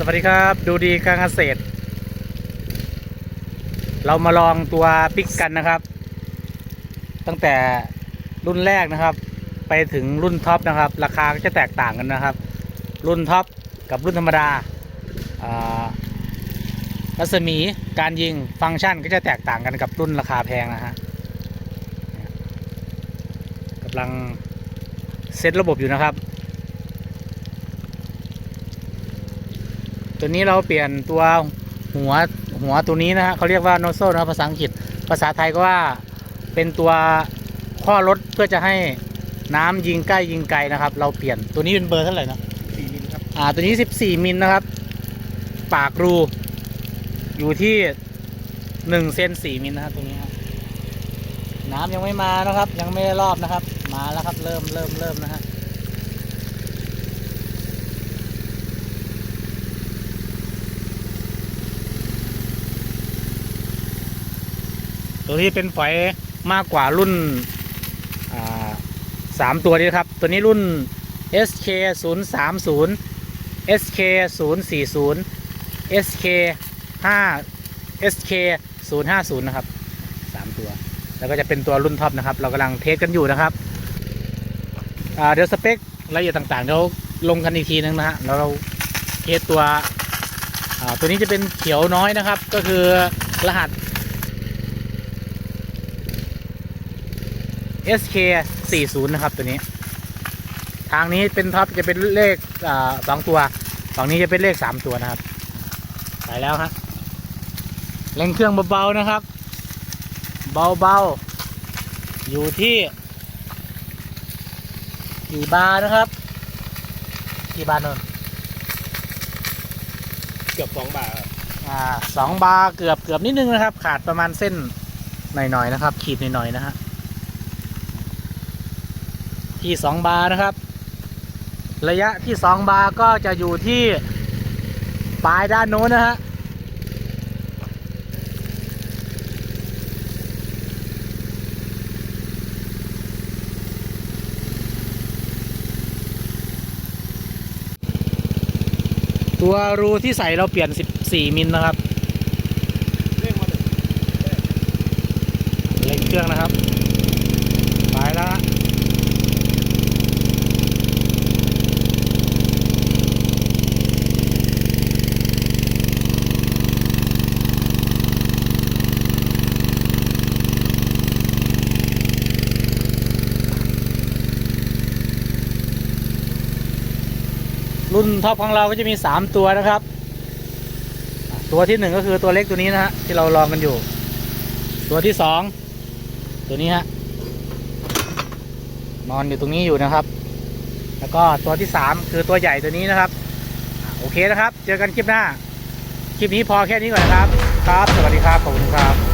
สวัสดีครับ ดูดีการเกษตร เรามาลองตัวปิกกันนะครับ ตั้งแต่รุ่นแรกนะครับ ไปถึงรุ่นท็อปนะครับ ราคาก็จะแตกต่างกันนะครับ รุ่นท็อปกับรุ่นธรรมดาอ่ารัศมีการยิงฟังก์ชันก็จะแตกต่างกันกับรุ่นราคาแพงนะฮะกำลังเซตระบบอยู่นะครับ ตัวนี้เราเปลี่ยนตัวหัวหัวตัวนี้นะฮะเขาเรียกว่าโนโซนะครับภาษาอังกฤษ ภาษาไทยก็ว่าเป็นตัวข้อรถเพื่อจะให้น้ำยิงใกล้ยิงไกลนะครับ เราเปลี่ยนตัวนี้เป็นเบอร์เท่าไหร่นะสี่มิลครับอ่าตัวนี้14มิลนะครับ ปากรู อยู่ที่1เซน4มิลนะครับตัวนี้ครับน้ำยังไม่มานะครับ ยังไม่ได้รอบนะครับ มาแล้วครับเริ่มเริ่มเริ่มนะฮะ ตัวที่เป็นฝอยมากกว่ารุ่นสามตัวนี้ครับ ตัวนี้รุ่น SK 0 3 0 SK 0 4 0 SK 5 SK 0 5 0นะครับสามตัว แล้วก็จะเป็นตัวรุ่นท็อปนะครับ เรากำลังเทสกันอยู่นะครับเดี๋ยวสเปครายละเอียดต่างๆเดี๋ยวลงกันอีกทีนึงนะฮะแล้วเราเทสตัวตัวนี้จะเป็นเขียวน้อยนะครับ ก็คือรหัส SK 40นะครับตัวนี้ ทางนี้เป็นท็อปจะเป็นเลขอ่าสองตัวฝั่งนี้จะเป็นเลขสามตัวนะครับ ไปแล้วฮะเร่งเครื่องเบาๆนะครับ เบาๆ อยู่ที่กี่บาร์นะครับกี่บาร์นนท์เกือบสองบาทครับอ่าสองบาร์เกือบเกือบนิดนึงนะครับ ขาดประมาณเส้นหน่อยๆนะครับ ขีดหน่อยๆนะฮะ ที่สองบาร์นะครับ ระยะที่สองบาร์ก็จะอยู่ที่ปลายด้านโน้นนะฮะตัวรูที่ใส่เราเปลี่ยน 14 มิลนะครับเร่งมาถึงเร่งเครื่องนะครับ ไปแล้วฮะ รุ่นท็อปของเราก็จะมี 3 ตัวนะครับ ตัวที่ 1 ก็คือตัวเล็กตัวนี้นะฮะที่เราลองกันอยู่ ตัวที่ 2 ตัวนี้ฮะนอนอยู่ตรงนี้อยู่นะครับ แล้วก็ตัวที่ 3 คือตัวใหญ่ตัวนี้นะครับ โอเคนะครับ เจอกันคลิปหน้า คลิปนี้พอแค่นี้ก่อนนะครับ ครับ สวัสดีครับ ขอบคุณครับ